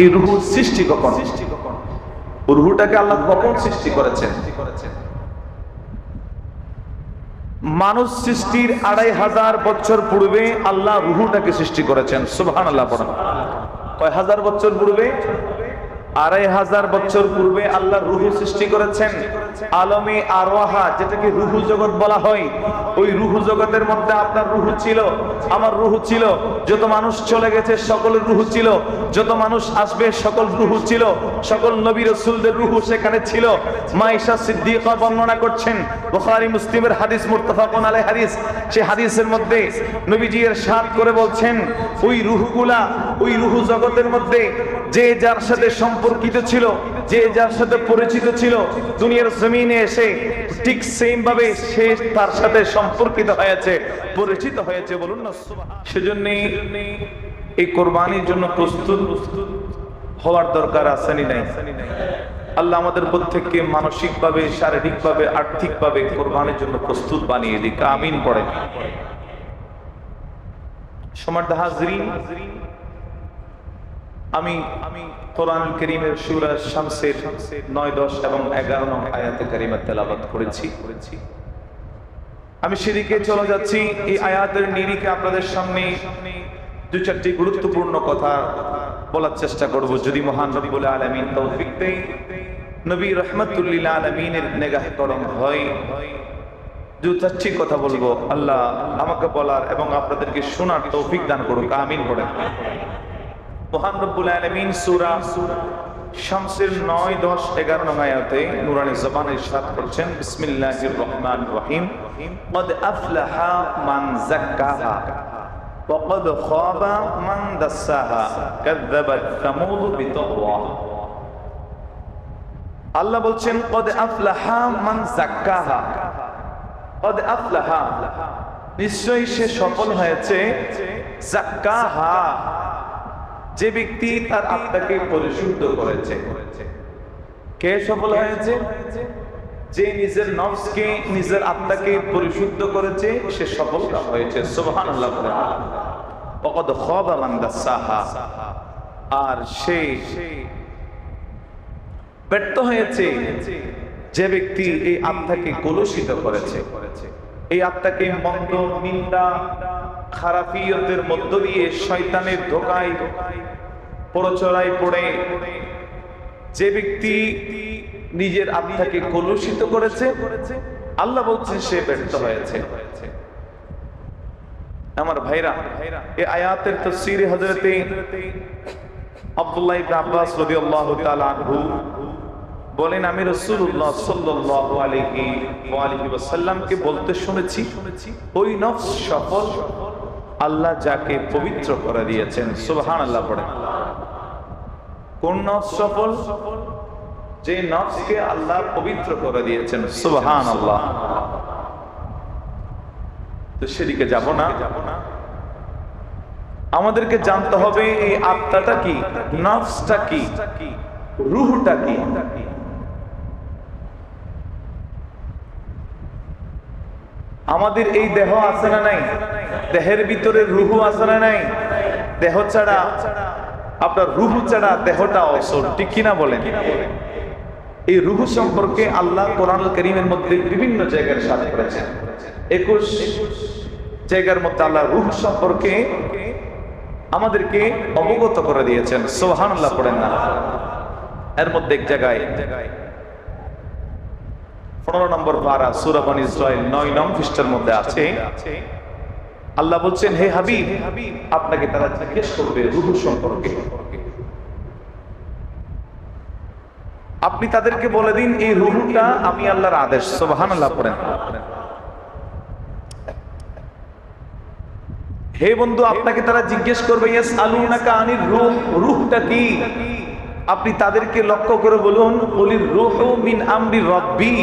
এই রুহুর সৃষ্টি কখন? রুহুটাকে আল্লাহ কখন সৃষ্টি করেছেন? মানুষ সৃষ্টির আড়াই হাজার বছর পূর্বে আল্লাহ রুহুটাকে সৃষ্টি করেছেন। সুবহান আল্লাহ কয় হাজার বছর পূর্বে? আড়াই হাজার বছর পূর্বে আল্লাহ রুহু সৃষ্টি করেছেন। আলমে আরোহা যেটাকে রুহু জগৎ বলা হয়, ওই রুহু জগতের মধ্যে আপনার রুহু ছিল, আমার রুহু ছিল। যত মানুষ চলে গেছে, সকল রুহু ছিল। যত মানুষ আসবে, সকল রুহু ছিল। সকল নবী রসুলদের রুহু সেখানে ছিল। মাইশা সিদ্দিকা বর্ণনা করছেন, বুখারী, মুসলিমের হাদিস, মুত্তাফাকুন আলাইহি হাদিস। সেই হাদিসের মধ্যে নবীজি সাত করে বলছেন, ওই রুহুগুলা, ওই রুহু জগতের মধ্যে যে যার সাথে সম্পর্কিত ছিল, যে যার সাথে পরিচিত ছিল, দুনিয়ার জমিনে এসে ঠিক সেম ভাবে সে তার সাথে সম্পর্কিত হয়েছে, পরিচিত হয়েছে বলুন না সেজন্য এই কোরবানির জন্য প্রস্তুত হওয়ার দরকার আসেনি নাই। আল্লাহ আমাদের প্রত্যেককে মানসিক ভাবে শারীরিক ভাবে আর্থিক ভাবে কোরবানির জন্য প্রস্তুত বানিয়ে দিক, আমিন পড়ে সমার্থ হাজরিন আমি আমি কোরআন করিমের সুরা শামসের নয় দশ এবং এগারো নং আয়াতে কারিমার তেলাবাত করেছি। আমি সেদিকে চলে যাচ্ছি। এই আয়াতের নিরিখে আপনাদের সামনে দু চারটি গুরুত্বপূর্ণ কথা বলার চেষ্টা করব। যদি মহান রব্বুল আলামিন তৌফিক দেয়, নবী রহমতুল্লিল আলমিনের নেগাহ করম হয়। দু চারটি কথা বলব। আল্লাহ আমাকে বলার এবং আপনাদেরকে শোনার তৌফিক দান করুক। আমিন পড়েন মহান রব্বুল আলামিন সূরা শামসের 9 10 11 নং আয়াতে নূরানি জবানে ইরশাদ করছেন বিসমিল্লাহির রহমানির রহিম قد أفلح من زكاها وقد خاب من دساها كذبت ثمود بتقواها আল্লাহ বলছেন قد أفلح من زكاها قد أفلح নিশ্চয়ই সে সফল হয়েছে জাক্কাহা যে ব্যক্তি তার আত্মাকে পরিশুদ্ধ করেছে। কে সফল হয়েছে? যে নিজের নফসকে, নিজের আত্মাকে পরিশুদ্ধ করেছে, সে সফল হয়েছে। সুবহানাল্লাহ ওকদ খাবা মান দাসাহা। আর সে ব্যর্থ হয়েছে। যে ব্যক্তি এই আত্মাকে কলুষিত করেছে। এই আত্মাকে মন্দ, নিন্দা খারাপিয়তের মধ্য দিয়ে শয়তানের ধোকায় প্রচরায় পড়ে। যে ব্যক্তি নিজের আত্মাকে কলুষিত করেছে, আল্লাহ বলছেন সে ব্যর্থ হয়েছে। আমার ভাইরা এই আয়াতের তফসিরে হযরতে আব্দুল্লাহ ইবনে আব্বাস রাদিয়াল্লাহু তাআলা আনহু বলেন, আমি রাসূলুল্লাহ সাল্লাল্লাহু আলাইহি ওয়া আলিহি ওয়াসাল্লামকে বলতে শুনেছি, ওই নফস সফল আল্লাহ যাকে পবিত্র করে দিয়েছেন, সুবহানাল্লাহ পড়েন কোন নফস সফল? যে নফসকে আল্লাহ পবিত্র করে দিয়েছেন, সুবহানাল্লাহ। তো সেদিকে যাব না। আমাদেরকে জানতে হবে এই আত্মাটা কি, নফসটা কি, রুহটা কি? আমাদের এই দেহ আছে না নাই? দেহের ভিতরে রুহু আছে না নাই? দেহ ছাড়া আপনার রুহু ছাড়া দেহটা অসর ঠিক কিনা বলেন? এই রুহু সম্পর্কে আল্লাহ কোরআন করিমের মধ্যে বিভিন্ন জায়গার সাথে করেছেন। একুশ জায়গার মধ্যে আল্লাহ রুহ সম্পর্কে আমাদেরকে অবগত করে দিয়েছেন। সোহান আল্লাহ পড়েন না। এর মধ্যে এক জায়গায় পনেরো নম্বর পারা ইসরায়েল নয় নং খ্রিস্টের মধ্যে আছে, আল্লাহ বলছেন, হে আপনাকে তারা জিজ্ঞেস করবে সম্পর্কে। আপনি তাদেরকে বলে দিন, এই রুহুটা আমি আল্লাহর আদেশ সোবাহান আল্লাহ হে বন্ধু, আপনাকে তারা জিজ্ঞেস করবে ইয়াস আলুনাকা আনির রূহ, রূহটা কি? আপনি তাদেরকে লক্ষ্য করে বলুন বলির রূহ মিন আমরি রব্বি।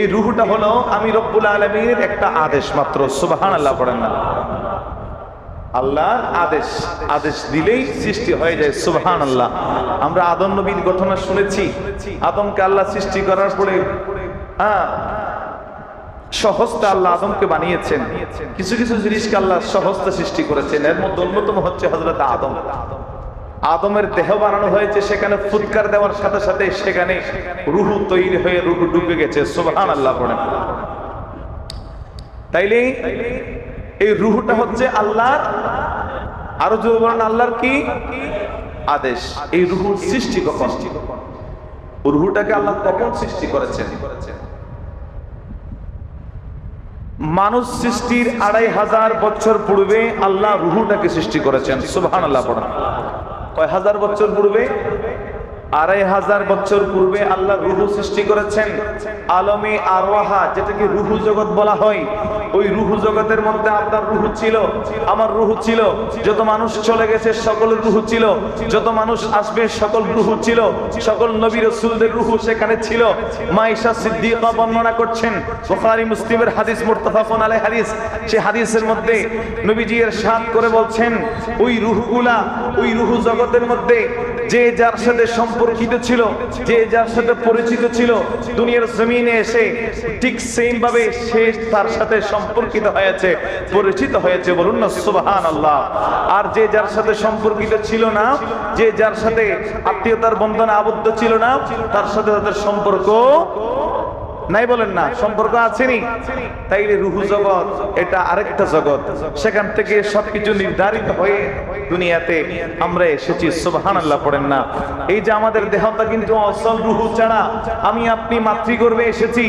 এই রূহটা হলো আমি রব্বুল আলামিনের একটা আদেশ মাত্র। সুবহানাল্লাহ পড়েন না। আল্লাহর আদেশ আদেশ দিলেই সৃষ্টি হয়ে যায় সুবহান আল্লাহ আমরা আদম নবীর ঘটনা শুনেছি। আদমকে আল্লাহ সৃষ্টি করার পরে হ্যাঁ সহজটা আল্লাহ আদমকে বানিয়েছেন। কিছু কিছু জিনিসকে আল্লাহ সহজটা সৃষ্টি করেছেন। এর মধ্যে অন্যতম হচ্ছে হজরত আদম আদম। আদমের দেহ বানানো হয়েছে, সেখানে ফুৎকার দেওয়ার সাথে সাথে সেখানে রুহু তৈরি হয়ে রুহু ঢুকে গেছে। সুবহান আল্লাহ তাইলে এই রুহুটা হচ্ছে আল্লাহর, আরও জোর বলেন, আল্লাহর কি? আদেশ। এই রুহুর সৃষ্টি কখন? রুহুটাকে আল্লাহ কখন সৃষ্টি করেছেন? মানুষ সৃষ্টির আড়াই হাজার বছর পূর্বে আল্লাহ রুহুটাকে সৃষ্টি করেছেন। সুবহান আল্লাহ কয় হাজার বছর পূর্বে? আড়াই হাজার বছর পূর্বে আল্লাহ রুহু সৃষ্টি করেছেন। আলমে আরওয়াহা যেটাকে রুহু জগৎ বলা হয়, ওই রুহু জগতের মধ্যে আপনার রুহু ছিল, আমার রুহু ছিল। যত মানুষ চলে গেছে, সকল রুহু ছিল। যত মানুষ আসবে, সকল রুহু ছিল। সকল নবী রসুলদের রুহু সেখানে ছিল। মাইশা সিদ্দিকা বর্ণনা করছেন, বুখারী, মুসলিমের হাদিস মুত্তাফাকুন আলাইহি হাদিস সেই হাদিসের মধ্যে নবীজি এর সাত করে বলছেন, ওই রুহগুলা, ওই রুহু জগতের মধ্যে যে যার সাথে সম্পর্কিত ছিল, যে যার সাথে পরিচিত ছিল, দুনিয়ার জমিনে এসে ঠিক সেম ভাবে সে তার সাথে সম্পর্কিত হয়েছে, পরিচিত হয়েছে বলুন না সুবহান আল্লাহ আর যে যার সাথে সম্পর্কিত ছিল না, যে যার সাথে আত্মীয়তার বন্ধনে আবদ্ধ ছিল না, তার সাথে তাদের সম্পর্ক নাই বলেন না, সম্পর্ক আছেনি? তাই রুহু জগৎ, এটা আরেকটা জগৎ। সেখান থেকে সবকিছু নির্ধারিত হয়ে দুনিয়াতে আমরা এসেছি। সুবহান আল্লাহ পড়েন না। এই যে আমাদের দেহটা কিন্তু অসল রুহু ছাড়া আমি আপনি মাতৃগর্ভে এসেছি।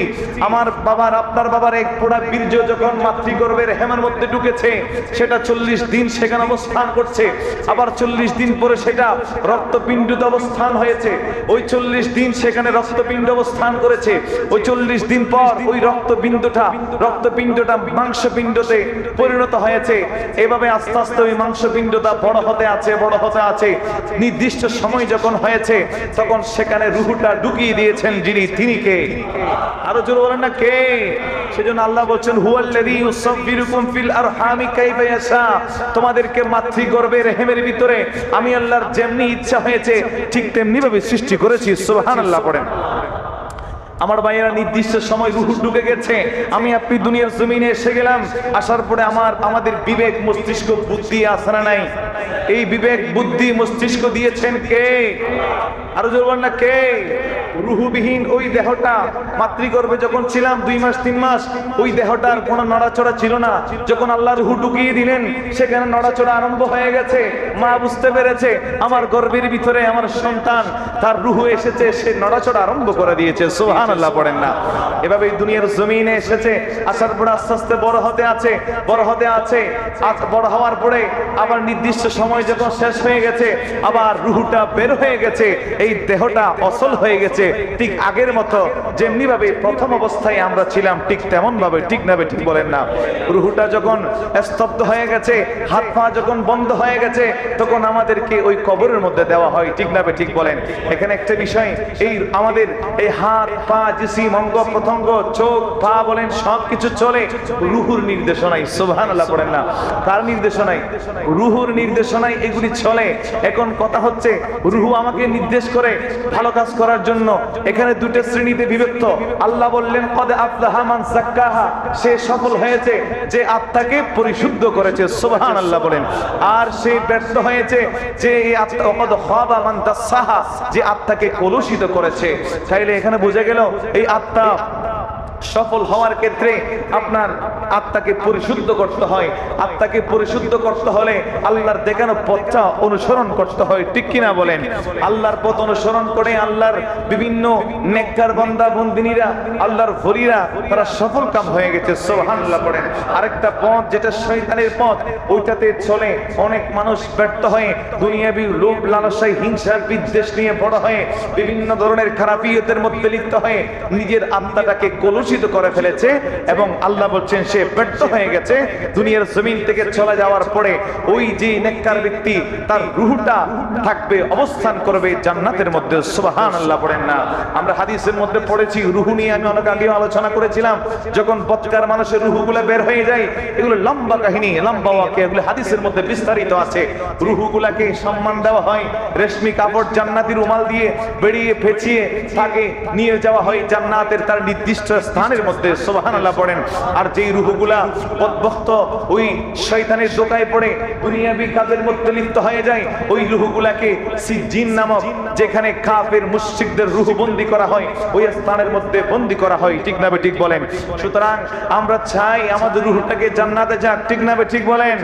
আমার বাবার, আপনার বাবার এক পোড়া বীর্য যখন মাতৃগর্ভের হেমার মধ্যে ঢুকেছে, সেটা চল্লিশ দিন সেখানে অবস্থান করছে। আবার চল্লিশ দিন পরে সেটা রক্তপিণ্ডতে অবস্থান হয়েছে। ওই চল্লিশ দিন সেখানে রক্তপিণ্ড অবস্থান করেছে। ওই চল্লিশ দিন পর ওই রক্তবিন্দুটা, রক্তপিণ্ডটা মাংসপিণ্ডতে পরিণত হয়েছে। এভাবে আস্তে আস্তে ওই মাংসপিণ্ডটা বড় হতে আছে, বড় হতে আছে। নির্দিষ্ট সময় যখন হয়েছে, তখন সেখানে রুহুটা ঢুকিয়ে দিয়েছেন যিনি, তিনি কে? আরও জোর বলেন না, কে? সেজন্য আল্লাহ বলছেন, হুয়াল্লাযী ফিল আরহামি কাইফা ইয়াশা। তোমাদেরকে মাতৃগর্ভে ভিতরে আমি আল্লাহর যেমনি ইচ্ছা হয়েছে, ঠিক তেমনি ভাবে সৃষ্টি করেছি। সুবহানাল্লাহ পড়েন। আমার ভাইয়েরা, নির্দিষ্ট সময় রুহু ঢুকে গেছে। আমি আপনি দুনিয়ার জমিনে এসে গেলাম। আসার পরে আমার, আমাদের বিবেক, মস্তিষ্ক, বুদ্ধি আসরা নাই? এই বিবেক, বুদ্ধি, মস্তিষ্ক দিয়েছেন কে? আরও জোর না, কে? রুহুবিহীন ওই দেহটা মাতৃগর্ভে যখন ছিলাম, দুই মাস, তিন মাস, ওই দেহটার কোনো নড়াচড়া ছিল না। যখন আল্লাহ রুহু ঢুকিয়ে দিলেন, সেখানে নড়াচড়া আরম্ভ হয়ে গেছে। মা বুঝতে পেরেছে, আমার গর্ভের ভিতরে আমার সন্তান, তার রুহু এসেছে, সে নড়াচড়া আরম্ভ করে দিয়েছে। সোহান আল্লাহ পড়েন না। এভাবে দুনিয়ার জমিনে এসেছে। আসার পরে আস্তে আস্তে বড় হতে আছে, বড় হতে আছে। বড় হওয়ার পরে আবার নির্দিষ্ট সময় যখন শেষ হয়ে গেছে, আবার রুহুটা বের হয়ে গেছে। এই দেহটা অসল হয়ে গেছে। ঠিক আগের মতো যেমনি ভাবে প্রথম অবস্থায় আমরা ছিলাম, ঠিক তেমন ভাবে ঠিক না ঠিক বলেন না। রুহুটা যখন স্তব্ধ হয়ে গেছে, হাত পা যখন বন্ধ হয়ে গেছে, তখন আমাদেরকে ওই কবরের মধ্যে দেওয়া হয়, ঠিক না ঠিক বলেন। এখানে একটা বিষয়, এই আমাদের এই হাত, পা, জিসিম, অঙ্গ, প্রত্যঙ্গ, চোখ, পা বলেন সব কিছু চলে রুহুর নির্দেশনায় সোভান আল্লাহ পড়েন না। কার নির্দেশনায়? রুহুর নির্দেশনায় এগুলি চলে। এখন কথা হচ্ছে, রুহু আমাকে নির্দেশ করে ভালো কাজ করার জন্য এখানে দুটো শ্রেণীতে বিভক্ত। আল্লাহ বললেন, কদে আফলাহা মান জাক্কাহা সে সফল হয়েছে, যে আত্মাকে পরিশুদ্ধ করেছে সুবহান আল্লাহ বলেন। আর সে ব্যর্থ হয়েছে, যে এই আত্মা, কদ খাবা মান দাসাহা যে আত্মাকে কলুষিত করেছে। তাইলে এখানে বুঝে গেল, এই আত্মা সফল হওয়ার ক্ষেত্রে আপনার আত্মাকে পরিশুদ্ধ করতে হয়। আত্মাকে পরিশুদ্ধ করতে হলে আল্লাহর দেখানো পথটা অনুসরণ করতে হয়। ঠিক কিনা বলেন? আল্লাহর পথ অনুসরণ করে আল্লাহর বিভিন্ন নেককার বন্দা বন্দিনীরা, আল্লাহর ভরিরা, তারা সফল কাম হয়ে গেছে। সোহানুল্লাহ পড়েন। আরেকটা পথ যেটা শয়তানের পথ, ওইটাতে চলে অনেক মানুষ ব্যর্থ হয়ে দুনিয়াবি লোভ, লালসায়, হিংসা, বিদ্বেষ নিয়ে বড় হয়ে বিভিন্ন ধরনের খারাপ খারাপিয়তের মধ্যে লিপ্ত হয়ে নিজের আত্মাটাকে কলুষিত করে ফেলেছে এবং আল্লাহ বলছেন, সে ব্যর্থ হয়ে গেছে। দুনিয়ার জমিন থেকে চলে যাওয়ার পরে ওই যে নেককার ব্যক্তি, তার রুহুটা থাকবে, অবস্থান করবে জান্নাতের মধ্যে। সুবহান আল্লাহ পড়েন না। আমরা হাদিসের মধ্যে পড়েছি, রুহু নিয়ে আমি অনেক আগেও আলোচনা করেছিলাম। যখন বৎকার মানুষের রুহুগুলো বের হয়ে যায়, এগুলো লম্বা কাহিনী, লম্বা ওয়াকে এগুলো হাদিসের মধ্যে বিস্তারিত আছে। রুহুগুলাকে সম্মান দেওয়া হয়, রেশমি কাপড় জান্নাতি রুমাল দিয়ে বেরিয়ে ফেঁচিয়ে তাকে নিয়ে যাওয়া হয়। জান্নাতের তার নির্দিষ্ট স্থান স্থানের মধ্যে সোবাহান আল্লাহ পড়েন, আর যেই রুহগুলা বদভক্ত ওই শয়তানের দোকায় পড়ে দুনিয়াবি কাজের মধ্যে লিপ্ত হয়ে যায়, ওই রুহগুলাকে সিজিন নামক, যেখানে কাফের মুশরিকদের রুহ বন্দি করা হয়, ওই স্থানের মধ্যে বন্দি করা হয়। ঠিক না ঠিক বলেন। সুতরাং আমরা চাই আমাদের রুহটাকে জান্নাতে যাক, ঠিক না ঠিক বলেন?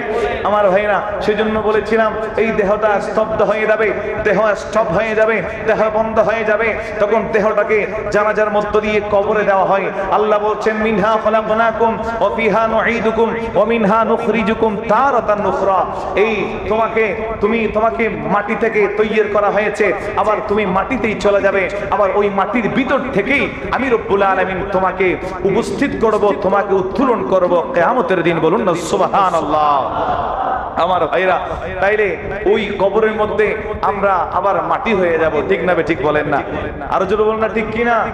আমার ভাইরা সেজন্য বলেছিলাম, এই দেহটা স্তব্ধ হয়ে যাবে, দেহ স্তব হয়ে যাবে, দেহ বন্ধ হয়ে যাবে, তখন দেহটাকে জানাজার মধ্য দিয়ে কবরে দেওয়া হয়। আল্লাহ বলছেন, মিনহা খলাকনাকুম ওয়া ফিহা নুঈদুকুম ওয়া মিনহা নুখরিজুকুম তারাতান নুখরা এই তোমাকে, তুমি তোমাকে মাটি থেকে তৈরি করা হয়েছে, আবার তুমি মাটিতেই চলে যাবে, আবার ওই মাটির ভিতর থেকেই আমি রব্বুল আলামিন তোমাকে উপস্থিত করব, তোমাকে উত্তোলন করব। কিয়ামতের দিন বলুন না, সুবহানাল্লাহ। আমার ভাইরা, তাইলে ওই কবরের মধ্যে আমরা আবার মাটি হয়ে যাব, ঠিক না ঠিক বলেন না? আরও যদি বলেন না, ঠিক কিনা?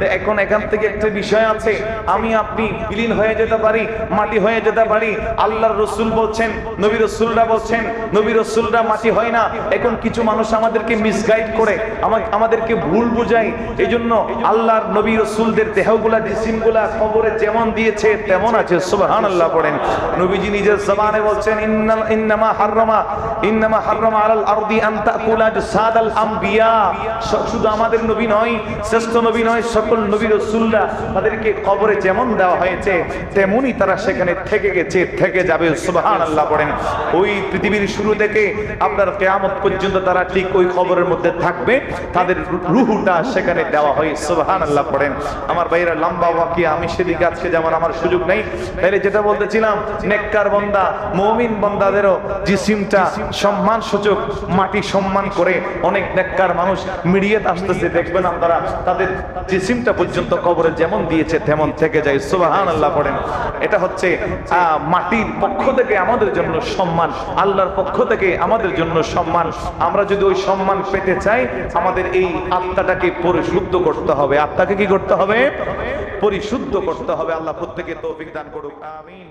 এখন এখান থেকে একটা বিষয় আছে, আমি আপনি বিলীন হয়ে যেতে পারি, মাটি হয়ে যেতে পারি, আল্লাহর রসুল বলছেন, নবী রসুলরা বলছেন, নবী রসুলরা মাটি হয় না, এখন কিছু মানুষ আমাদেরকে মিসগাইড করে আমা- আমাদেরকে ভুল বুঝায় এই জন্য আল্লাহর নবী রসুলদের দেহগুলা, জিসিমগুলা, কবরে যেমন দিয়েছে, তেমন আছে সুবহান আল্লাহ পড়েন। নবীজি নিজের জবানে বলছেন, ইন্নাল হাররামা হাররামা আলাল আরদি আন তাকুলা জাসাদাল আম্বিয়া। শুধু আমাদের নবী নয়, শ্রেষ্ঠ নবী নয়, সকল নবী রাসূলরা তাদেরকে কবরে যেমন দেওয়া হয়েছে তেমনি তারা সেখানে থেকে গেছে, থেকে যাবে, সুবহানাল্লাহ পড়েন। ওই পৃথিবীর শুরু থেকে আপনার কিয়ামত পর্যন্ত তারা ঠিক ওই খবরের মধ্যে থাকবে, তাদের রুহুটা সেখানে দেওয়া হয়, সুবহানাল্লাহ পড়েন। আমার ভাইরা লম্বা ওয়াকিয়া, আমি সেদিকে আজকে যেমন আমার সুযোগ নেই। তাইলে যেটা বলতেছিলাম, নেককার বন্দা, মুমিন বন্দাদেরও জিসিমটা সম্মান সূচক, মাটি সম্মান করে অনেক নেককার মানুষ মিডিয়াত আসতেছে। দেখবেন আপনারা, তাদের জিসিমটা পর্যন্ত কবরে যেমন দিয়েছে, তেমন থেকে যায়। সুবহানাল্লাহ পড়েন। এটা হচ্ছে মাটির পক্ষ থেকে আমাদের জন্য সম্মান, আল্লাহর পক্ষ থেকে আমাদের জন্য সম্মান। আমরা যদি ওই সম্মান পেতে চাই, আমাদের এই আত্মাটাকে পরিশুদ্ধ করতে হবে। আত্মাকে কি করতে হবে? পরিশুদ্ধ করতে হবে। আল্লাহ প্রত্যেকে তৌফিক দান করুক। আমিন